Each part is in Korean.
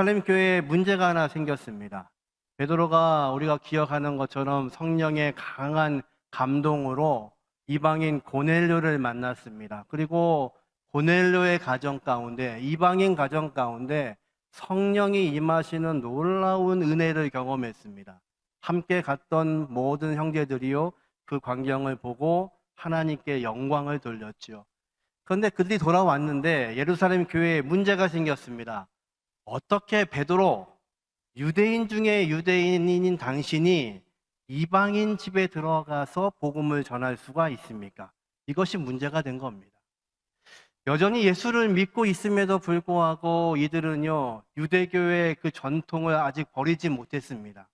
예루살렘 교회에 문제가 하나 생겼습니다. 베드로가 우리가 기억하는 것처럼 성령의 강한 감동으로 이방인 고넬료를 만났습니다. 그리고 고넬료의 가정 가운데 이방인 가정 가운데 성령이 임하시는 놀라운 은혜를 경험했습니다. 함께 갔던 모든 형제들이요 그 광경을 보고 하나님께 영광을 돌렸지요. 그런데 그들이 돌아왔는데 예루살렘 교회에 문제가 생겼습니다. 어떻게 베드로 유대인 중에 유대인인 당신이 이방인 집에 들어가서 복음을 전할 수가 있습니까? 이것이 문제가 된 겁니다. 여전히 예수를 믿고 있음에도 불구하고 이들은요, 유대교의 그 전통을 아직 버리지 못했습니다.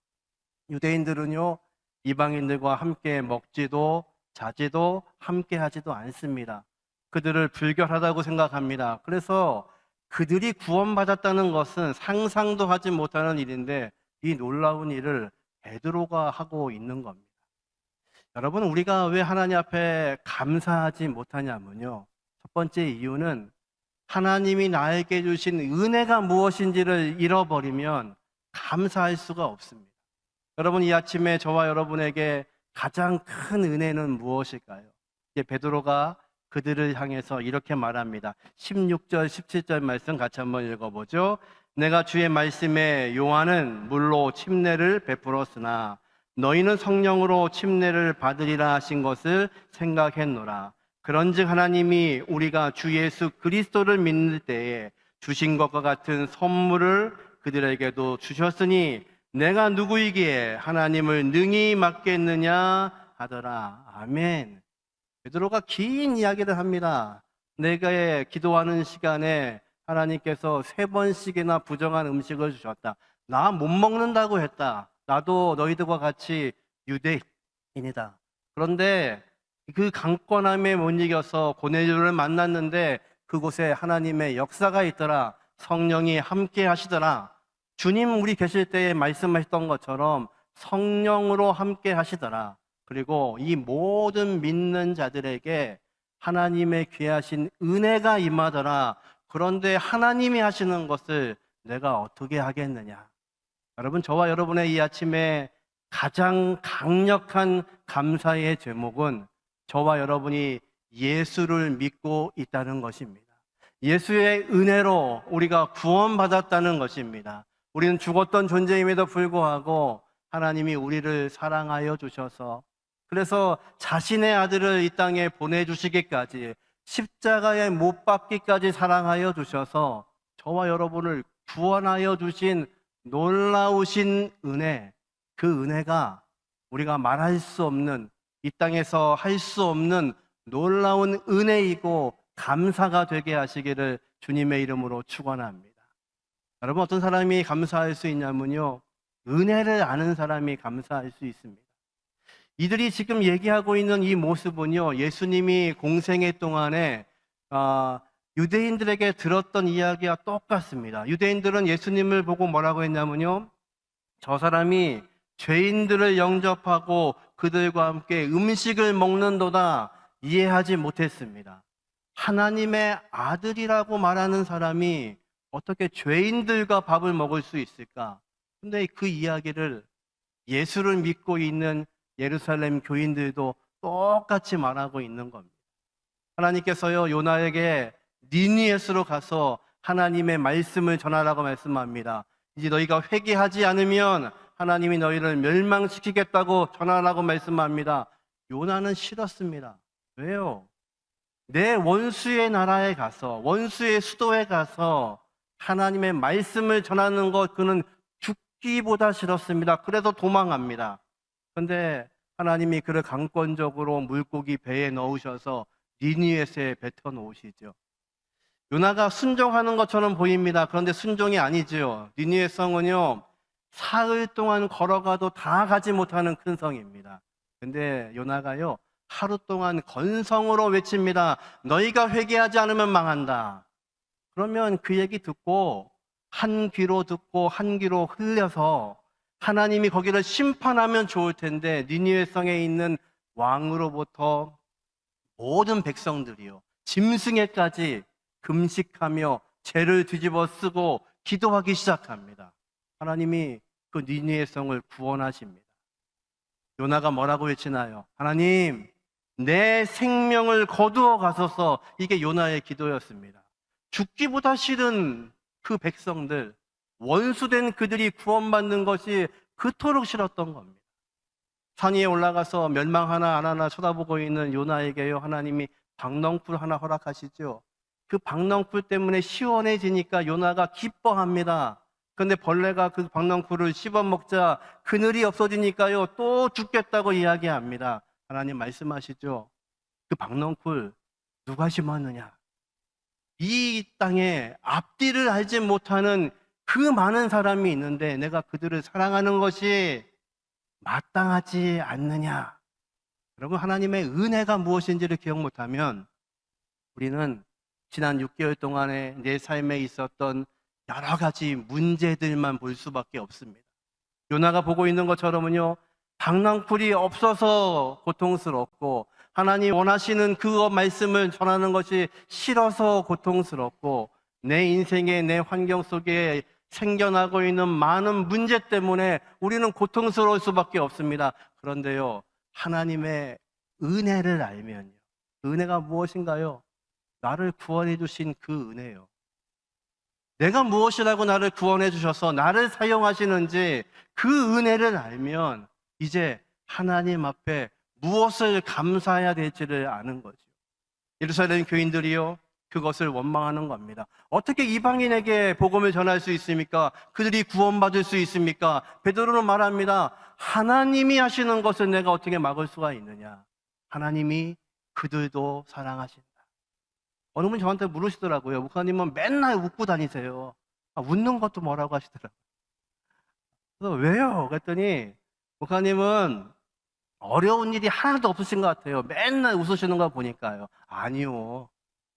유대인들은요, 이방인들과 함께 먹지도 자지도 함께 하지도 않습니다. 그들을 불결하다고 생각합니다. 그래서 그들이 구원받았다는 것은 상상도 하지 못하는 일인데 이 놀라운 일을 베드로가 하고 있는 겁니다. 여러분, 우리가 왜 하나님 앞에 감사하지 못하냐면요. 첫 번째 이유는 하나님이 나에게 주신 은혜가 무엇인지를 잃어버리면 감사할 수가 없습니다. 여러분, 이 아침에 저와 여러분에게 가장 큰 은혜는 무엇일까요? 베드로가 그들을 향해서 이렇게 말합니다. 16절, 17절 말씀 같이 한번 읽어보죠. 내가 주의 말씀에 요한은 물로 침례를 베풀었으나 너희는 성령으로 침례를 받으리라 하신 것을 생각했노라. 그런즉 하나님이 우리가 주 예수 그리스도를 믿는 때에 주신 것과 같은 선물을 그들에게도 주셨으니 내가 누구이기에 하나님을 능히 맡겠느냐 하더라. 아멘. 베드로가 긴 이야기를 합니다. 내가 기도하는 시간에 하나님께서 세 번씩이나 부정한 음식을 주셨다. 나 못 먹는다고 했다. 나도 너희들과 같이 유대인이다. 그런데 그 강권함에 못 이겨서 고넬료를 만났는데 그곳에 하나님의 역사가 있더라. 성령이 함께 하시더라. 주님 우리 계실 때에 말씀하셨던 것처럼 성령으로 함께 하시더라. 그리고 이 모든 믿는 자들에게 하나님의 귀하신 은혜가 임하더라. 그런데 하나님이 하시는 것을 내가 어떻게 하겠느냐? 여러분, 저와 여러분의 이 아침에 가장 강력한 감사의 제목은 저와 여러분이 예수를 믿고 있다는 것입니다. 예수의 은혜로 우리가 구원받았다는 것입니다. 우리는 죽었던 존재임에도 불구하고 하나님이 우리를 사랑하여 주셔서 그래서 자신의 아들을 이 땅에 보내주시기까지 십자가에 못 박기까지 사랑하여 주셔서 저와 여러분을 구원하여 주신 놀라우신 은혜, 그 은혜가 우리가 말할 수 없는 이 땅에서 할 수 없는 놀라운 은혜이고 감사가 되게 하시기를 주님의 이름으로 축원합니다. 여러분 어떤 사람이 감사할 수 있냐면요. 은혜를 아는 사람이 감사할 수 있습니다. 이들이 지금 얘기하고 있는 이 모습은요, 예수님이 공생애 동안에 아, 유대인들에게 들었던 이야기와 똑같습니다. 유대인들은 예수님을 보고 뭐라고 했냐면요, 저 사람이 죄인들을 영접하고 그들과 함께 음식을 먹는도다 이해하지 못했습니다. 하나님의 아들이라고 말하는 사람이 어떻게 죄인들과 밥을 먹을 수 있을까? 근데 그 이야기를 예수를 믿고 있는 예루살렘 교인들도 똑같이 말하고 있는 겁니다. 하나님께서요, 요나에게 니니에스로 가서 하나님의 말씀을 전하라고 말씀합니다. 이제 너희가 회개하지 않으면 하나님이 너희를 멸망시키겠다고 전하라고 말씀합니다. 요나는 싫었습니다. 왜요? 내 원수의 나라에 가서, 원수의 수도에 가서 하나님의 말씀을 전하는 것, 그는 죽기보다 싫었습니다. 그래서 도망합니다. 그런데 하나님이 그를 강권적으로 물고기 배에 넣으셔서 니니웨스에 뱉어 놓으시죠. 요나가 순종하는 것처럼 보입니다. 그런데 순종이 아니죠. 니니웨 성은요, 사흘 동안 걸어가도 다 가지 못하는 큰 성입니다. 근데 요나가요, 하루 동안 건성으로 외칩니다. 너희가 회개하지 않으면 망한다. 그러면 그 얘기 듣고 한 귀로 듣고 한 귀로 흘려서 하나님이 거기를 심판하면 좋을 텐데 니니웨 성에 있는 왕으로부터 모든 백성들이요 짐승에까지 금식하며 죄를 뒤집어 쓰고 기도하기 시작합니다. 하나님이 그 니니의 성을 구원하십니다. 요나가 뭐라고 외치나요? 하나님, 내 생명을 거두어 가소서 이게 요나의 기도였습니다. 죽기보다 싫은 그 백성들, 원수된 그들이 구원받는 것이 그토록 싫었던 겁니다. 산 위에 올라가서 멸망 하나 안 하나 쳐다보고 있는 요나에게요, 하나님이 박넝쿨 하나 허락하시죠. 그 박넝쿨 때문에 시원해지니까 요나가 기뻐합니다. 근데 벌레가 그 박넝쿨을 씹어먹자 그늘이 없어지니까요, 또 죽겠다고 이야기합니다. 하나님 말씀하시죠. 그 박넝쿨 누가 심었느냐? 이 땅에 앞뒤를 알지 못하는 그 많은 사람이 있는데 내가 그들을 사랑하는 것이 마땅하지 않느냐? 여러분, 하나님의 은혜가 무엇인지를 기억 못하면 우리는 지난 6개월 동안에 내 삶에 있었던 여러 가지 문제들만 볼 수밖에 없습니다. 요나가 보고 있는 것처럼은요, 방랑풀이 없어서 고통스럽고, 하나님 원하시는 그 말씀을 전하는 것이 싫어서 고통스럽고, 내 인생의 내 환경 속에 생겨나고 있는 많은 문제 때문에 우리는 고통스러울 수밖에 없습니다. 그런데요, 하나님의 은혜를 알면요. 은혜가 무엇인가요? 나를 구원해 주신 그 은혜요. 내가 무엇이라고 나를 구원해 주셔서 나를 사용하시는지 그 은혜를 알면 이제 하나님 앞에 무엇을 감사해야 될지를 아는 거죠. 예루살렘 교인들이요. 그것을 원망하는 겁니다. 어떻게 이방인에게 복음을 전할 수 있습니까? 그들이 구원받을 수 있습니까? 베드로는 말합니다. 하나님이 하시는 것을 내가 어떻게 막을 수가 있느냐? 하나님이 그들도 사랑하신다. 어느 분이 저한테 물으시더라고요. 목사님은 맨날 웃고 다니세요. 아, 웃는 것도 뭐라고 하시더라고요. 그래서 왜요? 그랬더니 목사님은 어려운 일이 하나도 없으신 것 같아요. 맨날 웃으시는 거 보니까요. 아니요.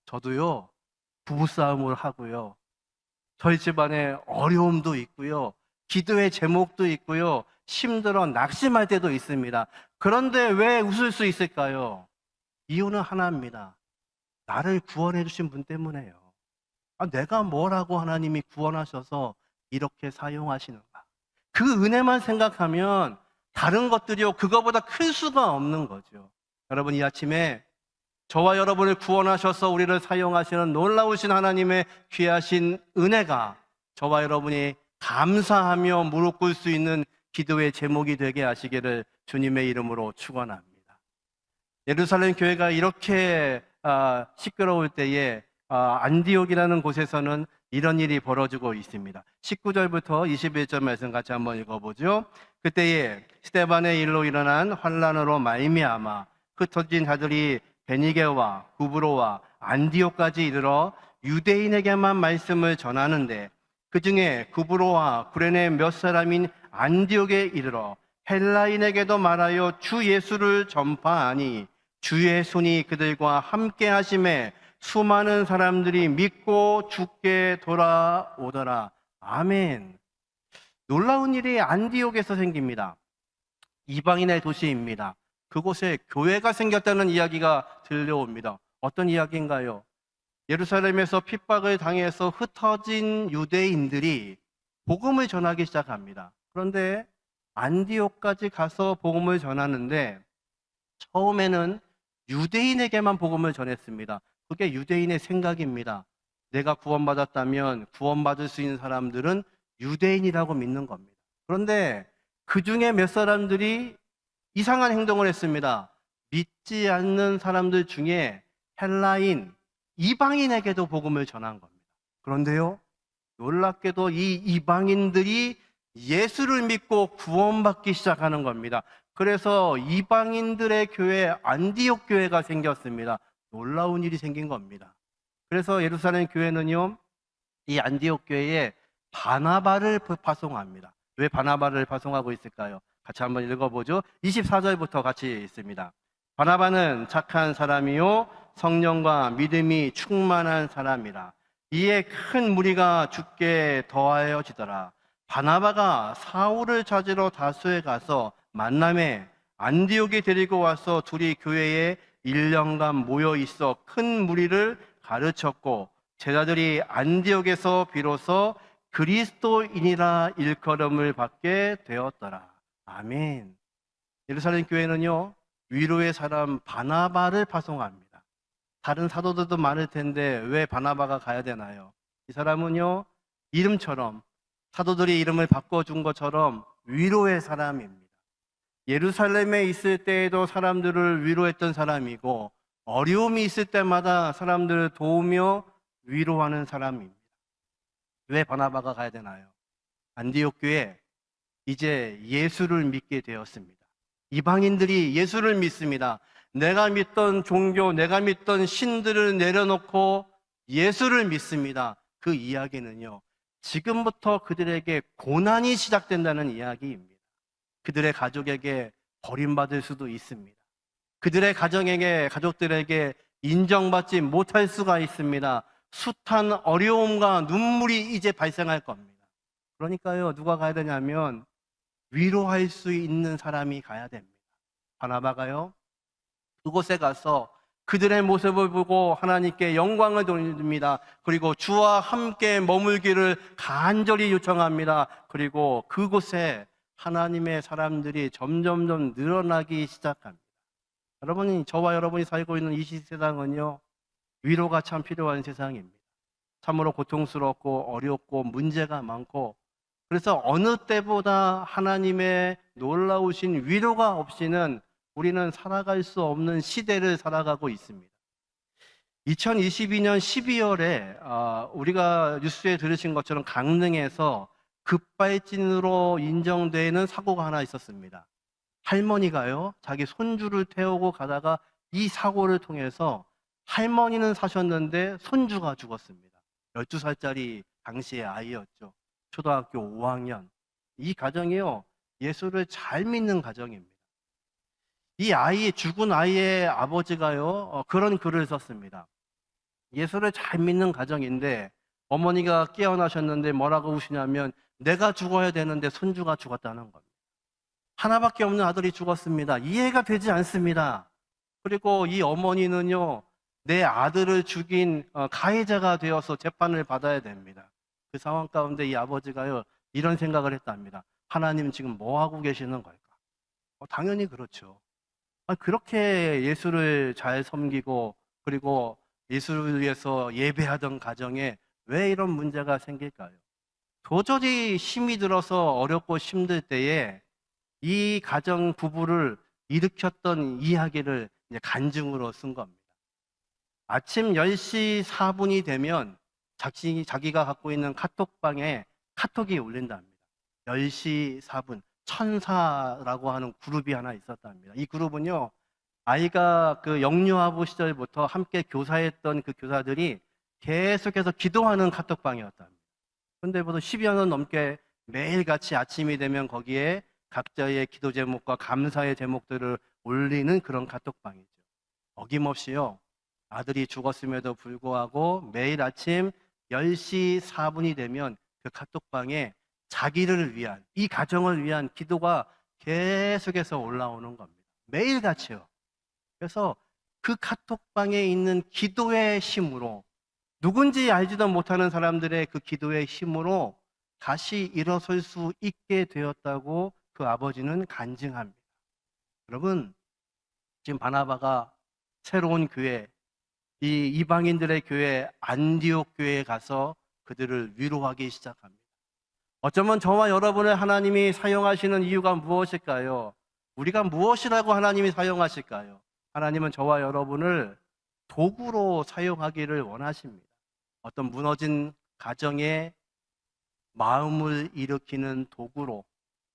저도요, 부부싸움을 하고요. 저희 집안에 어려움도 있고요. 기도의 제목도 있고요. 힘들어 낙심할 때도 있습니다. 그런데 왜 웃을 수 있을까요? 이유는 하나입니다. 나를 구원해 주신 분 때문에요. 아, 내가 뭐라고 하나님이 구원하셔서 이렇게 사용하시는가. 그 은혜만 생각하면 다른 것들이요, 그거보다 클 수가 없는 거죠. 여러분, 이 아침에 저와 여러분을 구원하셔서 우리를 사용하시는 놀라우신 하나님의 귀하신 은혜가 저와 여러분이 감사하며 무릎 꿇을 수 있는 기도의 제목이 되게 하시기를 주님의 이름으로 축원합니다. 예루살렘 교회가 이렇게 아, 시끄러울 때에 아, 안디옥이라는 곳에서는 이런 일이 벌어지고 있습니다. 19절부터 21절 말씀 같이 한번 읽어보죠. 그때에 스테반의 일로 일어난 환란으로 말미암아 흩어진 자들이 베니게와 구브로와 안디옥까지 이르러 유대인에게만 말씀을 전하는데 그 중에 구브로와 구레네 몇 사람인 안디옥에 이르러 헬라인에게도 말하여 주 예수를 전파하니 주의 손이 그들과 함께 하심에 수많은 사람들이 믿고 죽게 돌아오더라. 아멘. 놀라운 일이 안디옥에서 생깁니다. 이방인의 도시입니다. 그곳에 교회가 생겼다는 이야기가 들려옵니다. 어떤 이야기인가요? 예루살렘에서 핍박을 당해서 흩어진 유대인들이 복음을 전하기 시작합니다. 그런데 안디옥까지 가서 복음을 전하는데 처음에는 유대인에게만 복음을 전했습니다. 그게 유대인의 생각입니다. 내가 구원받았다면 구원받을 수 있는 사람들은 유대인이라고 믿는 겁니다. 그런데 그 중에 몇 사람들이 이상한 행동을 했습니다. 믿지 않는 사람들 중에 헬라인, 이방인에게도 복음을 전한 겁니다. 그런데요, 놀랍게도 이 이방인들이 예수를 믿고 구원받기 시작하는 겁니다. 그래서 이방인들의 교회, 안디옥 교회가 생겼습니다. 놀라운 일이 생긴 겁니다. 그래서 예루살렘 교회는요, 이 안디옥 교회에 바나바를 파송합니다. 왜 바나바를 파송하고 있을까요? 같이 한번 읽어보죠. 24절부터 같이 있습니다. 바나바는 착한 사람이요 성령과 믿음이 충만한 사람이라. 이에 큰 무리가 죽게 더하여지더라. 바나바가 사울을 찾으러 다수에 가서 만남에 안디옥에 데리고 와서 둘이 교회에 1년간 모여 있어 큰 무리를 가르쳤고 제자들이 안디옥에서 비로소 그리스도인이라 일컬음을 받게 되었더라. 아멘. 예루살렘 교회는요, 위로의 사람 바나바를 파송합니다. 다른 사도들도 많을 텐데 왜 바나바가 가야 되나요? 이 사람은요, 이름처럼 사도들이 이름을 바꿔준 것처럼 위로의 사람입니다. 예루살렘에 있을 때에도 사람들을 위로했던 사람이고 어려움이 있을 때마다 사람들을 도우며 위로하는 사람입니다. 왜 바나바가 가야 되나요? 안디옥 교회 이제 예수를 믿게 되었습니다. 이방인들이 예수를 믿습니다. 내가 믿던 종교, 내가 믿던 신들을 내려놓고 예수를 믿습니다. 그 이야기는요. 지금부터 그들에게 고난이 시작된다는 이야기입니다. 그들의 가족에게 버림받을 수도 있습니다. 그들의 가정에게, 가족들에게 인정받지 못할 수가 있습니다. 숱한 어려움과 눈물이 이제 발생할 겁니다. 그러니까요, 누가 가야 되냐면 위로할 수 있는 사람이 가야 됩니다. 바나바가요, 그곳에 가서 그들의 모습을 보고 하나님께 영광을 돌립니다. 그리고 주와 함께 머물기를 간절히 요청합니다. 그리고 그곳에 하나님의 사람들이 점점점 늘어나기 시작합니다. 여러분이, 저와 여러분이 살고 있는 이 세상은요, 위로가 참 필요한 세상입니다. 참으로 고통스럽고 어렵고 문제가 많고 그래서 어느 때보다 하나님의 놀라우신 위로가 없이는 우리는 살아갈 수 없는 시대를 살아가고 있습니다. 2022년 12월에 아, 우리가 뉴스에 들으신 것처럼 강릉에서 급발진으로 인정되는 사고가 하나 있었습니다. 할머니가요, 자기 손주를 태우고 가다가 이 사고를 통해서 할머니는 사셨는데 손주가 죽었습니다. 12살짜리 당시의 아이였죠. 초등학교 5학년. 이 가정이요, 예수를 잘 믿는 가정입니다. 이 아이, 죽은 아이의 아버지가요, 어, 그런 글을 썼습니다. 예수를 잘 믿는 가정인데, 어머니가 깨어나셨는데 뭐라고 우시냐면, 내가 죽어야 되는데 손주가 죽었다는 겁니다. 하나밖에 없는 아들이 죽었습니다. 이해가 되지 않습니다. 그리고 이 어머니는요, 내 아들을 죽인 어, 가해자가 되어서 재판을 받아야 됩니다. 그 상황 가운데 이 아버지가요, 이런 생각을 했답니다. 하나님 지금 뭐 하고 계시는 걸까? 어, 당연히 그렇죠. 아, 그렇게 예수를 잘 섬기고, 그리고 예수를 위해서 예배하던 가정에 왜 이런 문제가 생길까요? 도저히 힘이 들어서 어렵고 힘들 때에 이 가정 부부를 일으켰던 이야기를 간증으로 쓴 겁니다. 아침 10시 4분이 되면 자기, 자기가 갖고 있는 카톡방에 카톡이 올린답니다. 10시 4분. 천사라고 하는 그룹이 하나 있었답니다. 이 그룹은요, 아이가 그 영유아부 시절부터 함께 교사했던 그 교사들이 계속해서 기도하는 카톡방이었답니다. 근데 보통 10여 년 넘게 매일같이 아침이 되면 거기에 각자의 기도 제목과 감사의 제목들을 올리는 그런 카톡방이죠. 어김없이요. 아들이 죽었음에도 불구하고 매일 아침 10시 4분이 되면 그 카톡방에 자기를 위한, 이 가정을 위한 기도가 계속해서 올라오는 겁니다. 매일같이요. 그래서 그 카톡방에 있는 기도의 힘으로 누군지 알지도 못하는 사람들의 그 기도의 힘으로 다시 일어설 수 있게 되었다고 그 아버지는 간증합니다. 여러분, 지금 바나바가 새로운 교회, 이 이방인들의 교회, 안디옥 교회에 가서 그들을 위로하기 시작합니다. 어쩌면 저와 여러분을 하나님이 사용하시는 이유가 무엇일까요? 우리가 무엇이라고 하나님이 사용하실까요? 하나님은 저와 여러분을 도구로 사용하기를 원하십니다. 어떤 무너진 가정의 마음을 일으키는 도구로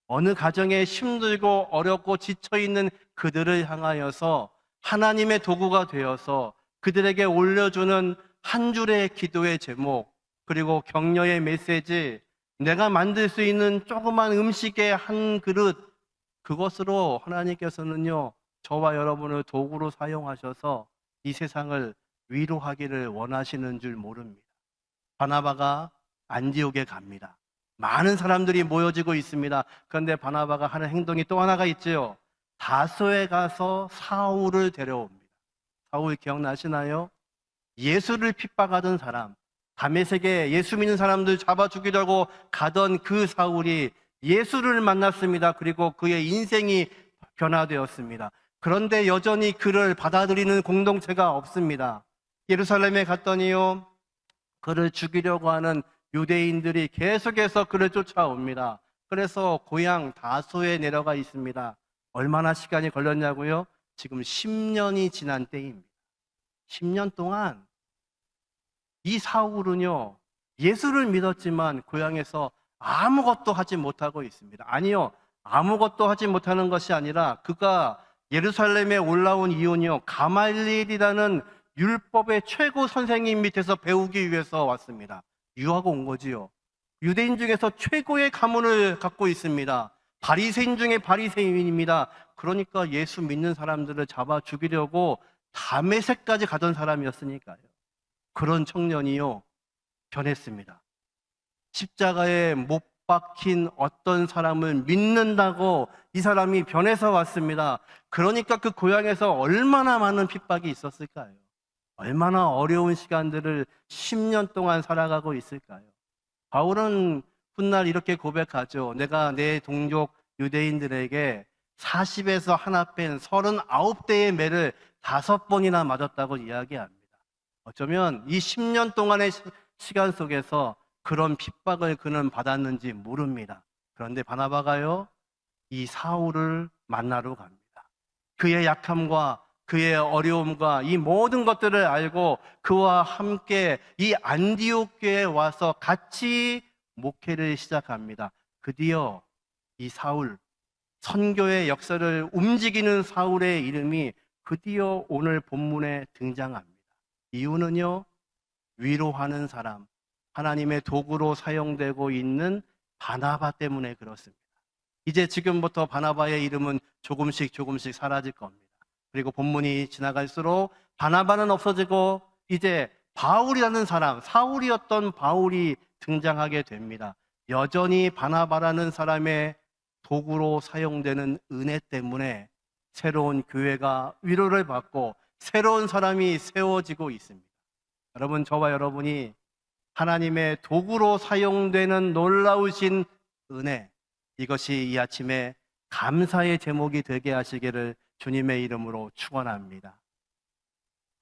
어느 가정에 힘들고 어렵고 지쳐 있는 그들을 향하여서 하나님의 도구가 되어서 그들에게 올려주는 한 줄의 기도의 제목 그리고 격려의 메시지 내가 만들 수 있는 조그만 음식의 한 그릇 그것으로 하나님께서는요 저와 여러분을 도구로 사용하셔서 이 세상을 위로하기를 원하시는 줄 모릅니다. 바나바가 안디옥에 갑니다. 많은 사람들이 모여지고 있습니다. 그런데 바나바가 하는 행동이 또 하나가 있지요. 다소에 가서 사울을 데려옵니다. 사울 기억나시나요? 예수를 핍박하던 사람, 다메섹에 예수 믿는 사람들 잡아 죽이려고 가던 그 사울이 예수를 만났습니다. 그리고 그의 인생이 변화되었습니다. 그런데 여전히 그를 받아들이는 공동체가 없습니다. 예루살렘에 갔더니요, 그를 죽이려고 하는 유대인들이 계속해서 그를 쫓아옵니다. 그래서 고향 다소에 내려가 있습니다. 얼마나 시간이 걸렸냐고요? 지금 10년이 지난 때입니다. 10년 동안 이 사울은요, 예수를 믿었지만 고향에서 아무것도 하지 못하고 있습니다. 아니요, 아무것도 하지 못하는 것이 아니라 그가 예루살렘에 올라온 이유는요, 가말리엘이라는 율법의 최고 선생님 밑에서 배우기 위해서 왔습니다. 유하고 온 거지요. 유대인 중에서 최고의 가문을 갖고 있습니다. 바리새인 중에 바리새인입니다. 그러니까 예수 믿는 사람들을 잡아 죽이려고 다메섹까지 가던 사람이었으니까요. 그런 청년이요 변했습니다. 십자가에 못 박힌 어떤 사람을 믿는다고 이 사람이 변해서 왔습니다. 그러니까 그 고향에서 얼마나 많은 핍박이 있었을까요? 얼마나 어려운 시간들을 10년 동안 살아가고 있을까요? 바울은 훗날 이렇게 고백하죠. 내가 내 동족 유대인들에게 40에서 하나 뺀 39대의 매를 다섯 번이나 맞았다고 이야기합니다. 어쩌면 이 10년 동안의 시- 시간 속에서 그런 핍박을 그는 받았는지 모릅니다. 그런데 바나바가요, 이 사울을 만나러 갑니다. 그의 약함과 그의 어려움과 이 모든 것들을 알고 그와 함께 이 안디옥 교회에 와서 같이 목회를 시작합니다. 드디어 이 사울, 선교의 역사를 움직이는 사울의 이름이 드디어 오늘 본문에 등장합니다. 이유는요, 위로하는 사람, 하나님의 도구로 사용되고 있는 바나바 때문에 그렇습니다. 이제 지금부터 바나바의 이름은 조금씩 조금씩 사라질 겁니다. 그리고 본문이 지나갈수록 바나바는 없어지고 이제 바울이라는 사람, 사울이었던 바울이 등장하게 됩니다. 여전히 바나바라는 사람의 도구로 사용되는 은혜 때문에 새로운 교회가 위로를 받고 새로운 사람이 세워지고 있습니다. 여러분, 저와 여러분이 하나님의 도구로 사용되는 놀라우신 은혜, 이것이 이 아침에 감사의 제목이 되게 하시기를 주님의 이름으로 축원합니다.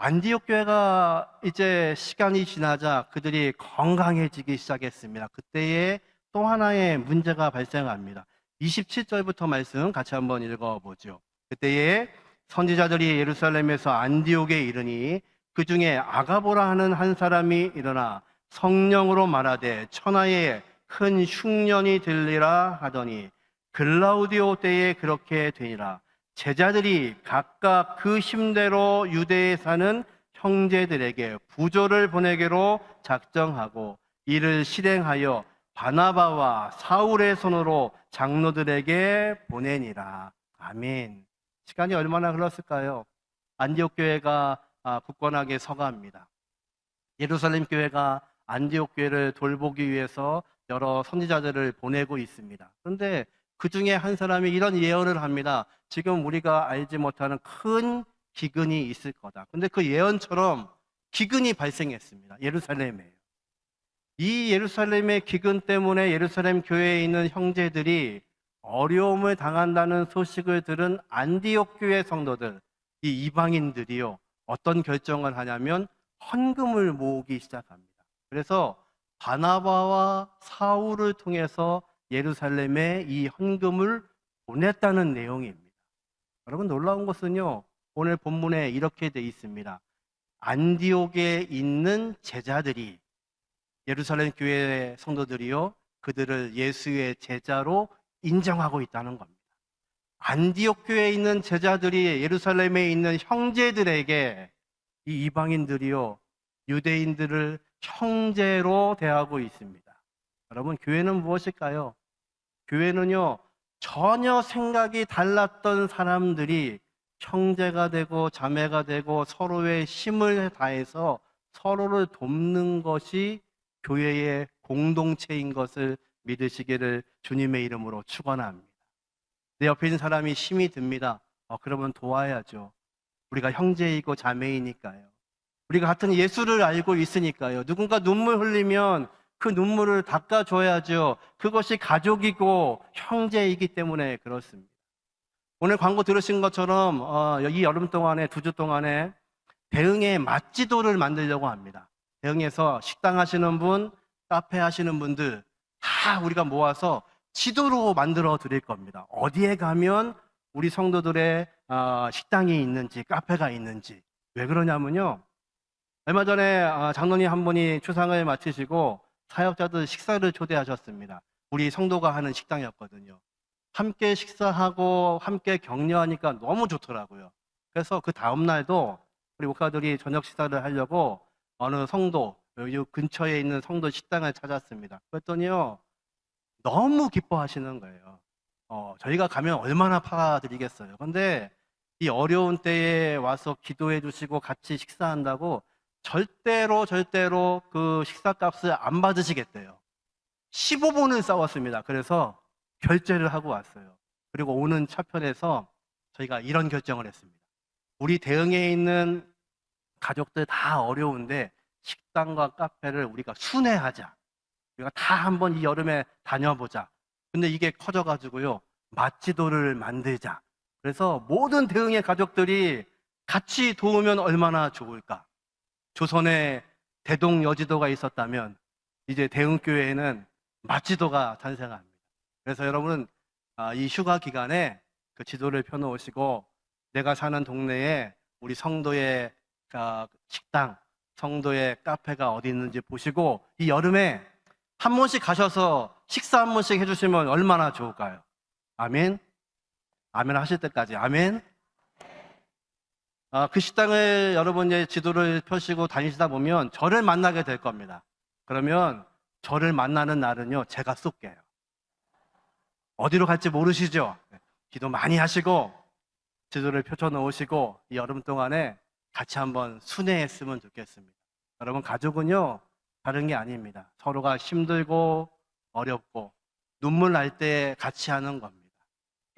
안디옥 교회가 이제 시간이 지나자 그들이 건강해지기 시작했습니다. 그때에 또 하나의 문제가 발생합니다. 27절부터 말씀 같이 한번 읽어보죠. 그때에 선지자들이 예루살렘에서 안디옥에 이르니 그 중에 아가보라 하는 한 사람이 일어나 성령으로 말하되 천하에 큰 흉년이 들리라 하더니 글라우디오 때에 그렇게 되니라. 제자들이 각각 그 힘대로 유대에 사는 형제들에게 부조를 보내기로 작정하고 이를 실행하여 바나바와 사울의 손으로 장로들에게 보내니라. 아멘. 시간이 얼마나 흘렀을까요? 안디옥 교회가 아, 굳건하게 서가합니다. 예루살렘 교회가 안디옥 교회를 돌보기 위해서 여러 선지자들을 보내고 있습니다. 그런데 그 중에 한 사람이 이런 예언을 합니다. 지금 우리가 알지 못하는 큰 기근이 있을 거다. 근데 그 예언처럼 기근이 발생했습니다. 예루살렘에. 이 예루살렘의 기근 때문에 예루살렘 교회에 있는 형제들이 어려움을 당한다는 소식을 들은 안디옥 교회 성도들, 이 이방인들이요. 어떤 결정을 하냐면 헌금을 모으기 시작합니다. 그래서 바나바와 사울을 통해서 예루살렘에 이 헌금을 보냈다는 내용입니다. 여러분 놀라운 것은요. 오늘 본문에 이렇게 돼 있습니다. 안디옥에 있는 제자들이 예루살렘 교회 성도들이요. 그들을 예수의 제자로 인정하고 있다는 겁니다. 안디옥 교회에 있는 제자들이 예루살렘에 있는 형제들에게 이 이방인들이요. 유대인들을 형제로 대하고 있습니다. 여러분, 교회는 무엇일까요? 교회는요, 전혀 생각이 달랐던 사람들이 형제가 되고 자매가 되고 서로의 힘을 다해서 서로를 돕는 것이 교회의 공동체인 것을 믿으시기를 주님의 이름으로 축원합니다. 내 옆에 있는 사람이 힘이 듭니다. 어, 그러면 도와야죠. 우리가 형제이고 자매이니까요. 우리가 같은 예수를 알고 있으니까요. 누군가 눈물 흘리면 그 눈물을 닦아줘야죠. 그것이 가족이고 형제이기 때문에 그렇습니다. 오늘 광고 들으신 것처럼 어, 이 여름 동안에 두 주 동안에 대흥의 맛지도를 만들려고 합니다. 대흥에서 식당 하시는 분, 카페 하시는 분들 다 우리가 모아서 지도로 만들어 드릴 겁니다. 어디에 가면 우리 성도들의 어, 식당이 있는지 카페가 있는지 왜 그러냐면요. 얼마 전에 어, 장로님 한 분이 추상을 마치시고 사역자들 식사를 초대하셨습니다. 우리 성도가 하는 식당이었거든요. 함께 식사하고 함께 격려하니까 너무 좋더라고요. 그래서 그 다음 날도 우리 목사들이 저녁 식사를 하려고 어느 성도 여기 근처에 있는 성도 식당을 찾았습니다. 그랬더니요 너무 기뻐하시는 거예요. 어, 저희가 가면 얼마나 팔아드리겠어요. 근데 이 어려운 때에 와서 기도해 주시고 같이 식사한다고 절대로 절대로 그 식사값을 안 받으시겠대요. 15분을 싸웠습니다. 그래서 결제를 하고 왔어요. 그리고 오는 차편에서 저희가 이런 결정을 했습니다. 우리 대응에 있는 가족들 다 어려운데 식당과 카페를 우리가 순회하자. 우리가 다 한번 이 여름에 다녀보자. 근데 이게 커져가지고요. 맛지도를 만들자. 그래서 모든 대응의 가족들이 같이 도우면 얼마나 좋을까. 조선에 대동 여지도가 있었다면 이제 대흥교회에는 맛지도가 탄생합니다. 그래서 여러분은 아, 이 휴가 기간에 그 지도를 펴놓으시고 내가 사는 동네에 우리 성도의 아, 식당, 성도의 카페가 어디 있는지 보시고 이 여름에 한 번씩 가셔서 식사 한 번씩 해주시면 얼마나 좋을까요? 아멘. 아멘 하실 때까지 아멘. 아, 그 식당을 여러분 이제 지도를 펴시고 다니시다 보면 저를 만나게 될 겁니다. 그러면 저를 만나는 날은요 제가 쏠게요. 어디로 갈지 모르시죠? 기도 많이 하시고 지도를 펼쳐 놓으시고 이 여름 동안에 같이 한번 순회했으면 좋겠습니다. 여러분 가족은요 다른 게 아닙니다. 서로가 힘들고 어렵고 눈물 날 때 같이 하는 겁니다.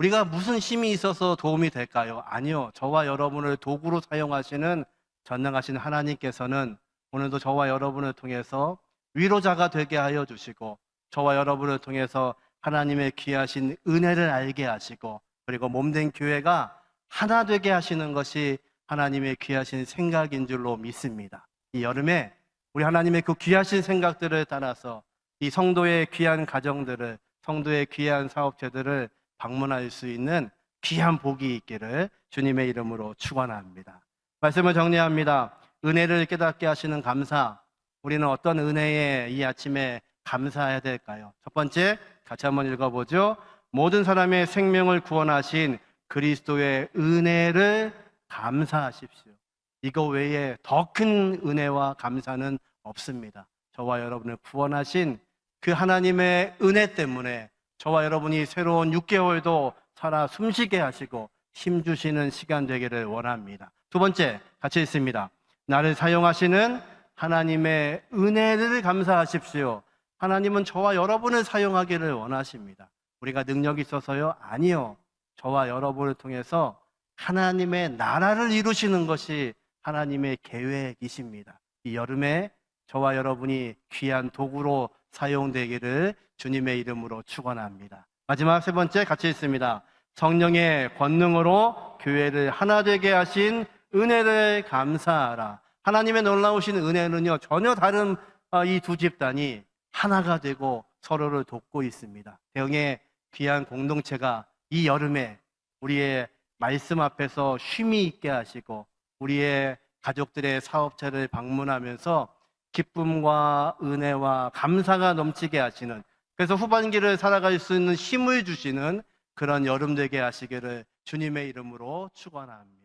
우리가 무슨 힘이 있어서 도움이 될까요? 아니요. 저와 여러분을 도구로 사용하시는 전능하신 하나님께서는 오늘도 저와 여러분을 통해서 위로자가 되게 하여 주시고 저와 여러분을 통해서 하나님의 귀하신 은혜를 알게 하시고 그리고 몸된 교회가 하나 되게 하시는 것이 하나님의 귀하신 생각인 줄로 믿습니다. 이 여름에 우리 하나님의 그 귀하신 생각들을 따라서 이 성도의 귀한 가정들을 성도의 귀한 사업체들을 방문할 수 있는 귀한 복이 있기를 주님의 이름으로 축원합니다. 말씀을 정리합니다. 은혜를 깨닫게 하시는 감사. 우리는 어떤 은혜에 이 아침에 감사해야 될까요? 첫 번째, 같이 한번 읽어보죠. 모든 사람의 생명을 구원하신 그리스도의 은혜를 감사하십시오. 이거 외에 더 큰 은혜와 감사는 없습니다. 저와 여러분을 구원하신 그 하나님의 은혜 때문에 저와 여러분이 새로운 6개월도 살아 숨쉬게 하시고 힘 주시는 시간 되기를 원합니다. 두 번째, 같이 있습니다. 나를 사용하시는 하나님의 은혜를 감사하십시오. 하나님은 저와 여러분을 사용하기를 원하십니다. 우리가 능력이 있어서요? 아니요. 저와 여러분을 통해서 하나님의 나라를 이루시는 것이 하나님의 계획이십니다. 이 여름에 저와 여러분이 귀한 도구로 사용되기를 주님의 이름으로 축원합니다. 마지막 세 번째 같이 있습니다. 성령의 권능으로 교회를 하나 되게 하신 은혜를 감사하라. 하나님의 놀라우신 은혜는요 전혀 다른 어, 이두 집단이 하나가 되고 서로를 돕고 있습니다. 대형의 귀한 공동체가 이 여름에 우리의 말씀 앞에서 쉼이 있게 하시고 우리의 가족들의 사업체를 방문하면서 기쁨과 은혜와 감사가 넘치게 하시는 그래서 후반기를 살아갈 수 있는 힘을 주시는 그런 여름 되게 하시기를 주님의 이름으로 축원합니다.